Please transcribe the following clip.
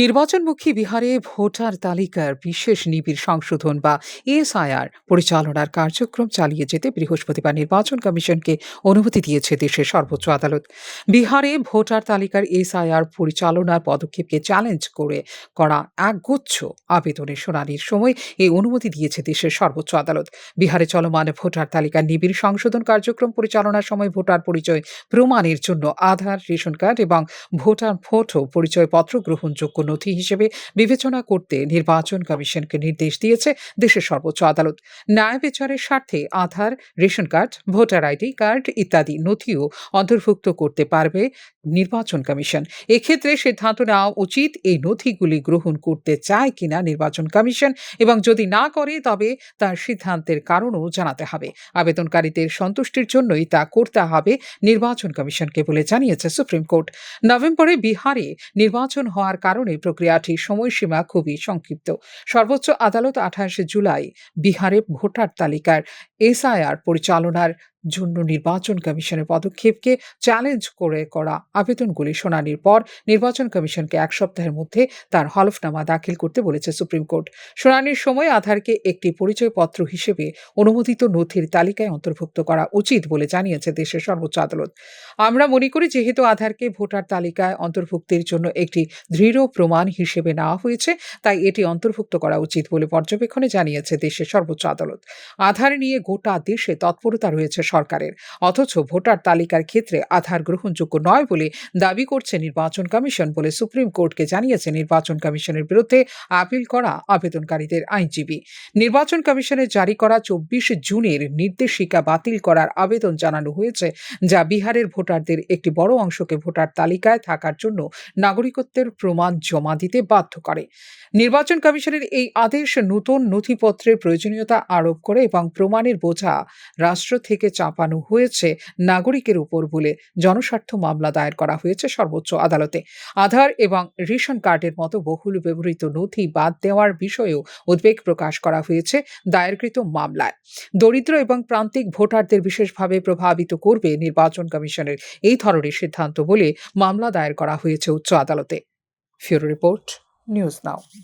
নির্বাচনমুখী বিহারে ভোটার তালিকার বিশেষ নিবিড় সংশোধন বা এসআইআর পরিচালনার কার্যক্রম চালিয়ে যেতে বৃহস্পতিবার নির্বাচন কমিশনকে অনুমতি দিয়েছে দেশের সর্বোচ্চ আদালত। বিহারে ভোটার তালিকার এসআইআর পরিচালনার পদক্ষেপকে চ্যালেঞ্জ করে করা একগুচ্ছ আবেদনের শুনানির সময় এই অনুমতি দিয়েছে দেশের সর্বোচ্চ আদালত। বিহারে চলমান ভোটার তালিকার নিবিড় সংশোধন কার্যক্রম পরিচালনার সময় ভোটার পরিচয় প্রমাণের জন্য আধার, রেশন কার্ড এবং ভোটার ফটো পরিচয়পত্র গ্রহণযোগ্য নথি হিসেবে বিবেচনা করতে নির্বাচন কমিশনকে নির্দেশ দিয়েছে দেশের সর্বোচ্চ আদালত। ন্যায় বিচারের স্বার্থে Aadhaar, ration card, voter ID card ইত্যাদি নথিও অন্তর্ভুক্ত করতে পারবে নির্বাচন কমিশন। এক্ষেত্রে সিদ্ধান্ত নেওয়া উচিত এই নথিগুলি গ্রহণ করতে চায় কিনা নির্বাচন কমিশন এবং যদি না করে, তবে তার সিদ্ধান্তের কারণও জানাতে হবে। আবেদনকারীদের সন্তুষ্টির জন্যই তা করতে হবে, নির্বাচন কমিশনকে বলে জানিয়েছে সুপ্রিম কোর্ট। নভেম্বরে বিহারে নির্বাচন হওয়ার কারণে প্রক্রিয়াটির সময়সীমা খুবই সংক্ষিপ্ত। সর্বোচ্চ আদালত আঠাশে জুলাই বিহারে ভোটার তালিকার এসআইআর পরিচালনার জন্য নির্বাচন কমিশনের পদক্ষেপকে চ্যালেঞ্জ করে করা আবেদনগুলি শুনানির পর নির্বাচন কমিশনকে এক সপ্তাহের মধ্যে তার হলফনামা দাখিল করতে বলেছে সুপ্রিম কোর্ট। শুনানির সময় আধারকে একটি পরিচয়পত্র হিসেবে অনুমোদিত নথির তালিকায় অন্তর্ভুক্ত করা উচিত বলে জানিয়েছে দেশের সর্বোচ্চ আদালত। আমরা মনে করি যেহেতু আধারকে ভোটার তালিকায় অন্তর্ভুক্তির জন্য একটি দৃঢ় প্রমাণ হিসেবে নেওয়া হয়েছে, তাই এটি অন্তর্ভুক্ত করা উচিত বলে পর্যবেক্ষণে জানিয়েছে দেশের সর্বোচ্চ আদালত। আধার নিয়ে গোটা দেশে তৎপরতা রয়েছে সরকারের। অথচ ভোটার তালিকার ক্ষেত্রে আধার গ্রহণযোগ্য নয় বলে দাবি করছে নির্বাচন কমিশন বলে সুপ্রিম কোর্টকে জানিয়েছে নির্বাচন কমিশনের বিরুদ্ধে আপিল করা আবেদনকারীদের আইনজীবী। নির্বাচন কমিশনের জারি করা চব্বিশ জুনের নির্দেশিকা বাতিল করার আবেদন জানানো হয়েছে, যা বিহারের ভোটারদের একটি বড় অংশকে ভোটার তালিকায় থাকার জন্য নাগরিকত্বের প্রমাণ জমা দিতে বাধ্য করে। নির্বাচন কমিশনের এই আদেশ নতুন নথিপত্রের প্রয়োজনীয়তা আরোপ করে এবং প্রমাণের বোঝা রাষ্ট্র থেকে চাপানো হয়েছে নাগরিকের উপর বলে জনস্বার্থ মামলা দায়ের করা হয়েছে সর্বোচ্চ আদালতে। আধার এবং রেশন কার্ডের মতো বহুল ব্যবহৃত নথি বাদ দেওয়ার বিষয়েও উদ্বেগ প্রকাশ করা হয়েছে দায়েরকৃত মামলায়। দরিদ্র এবং প্রান্তিক ভোটারদের বিশেষভাবে প্রভাবিত করবে নির্বাচন কমিশনের এই ধরনের সিদ্ধান্ত বলে মামলা দায়ের করা হয়েছে উচ্চ আদালতে। Bureau report, news now.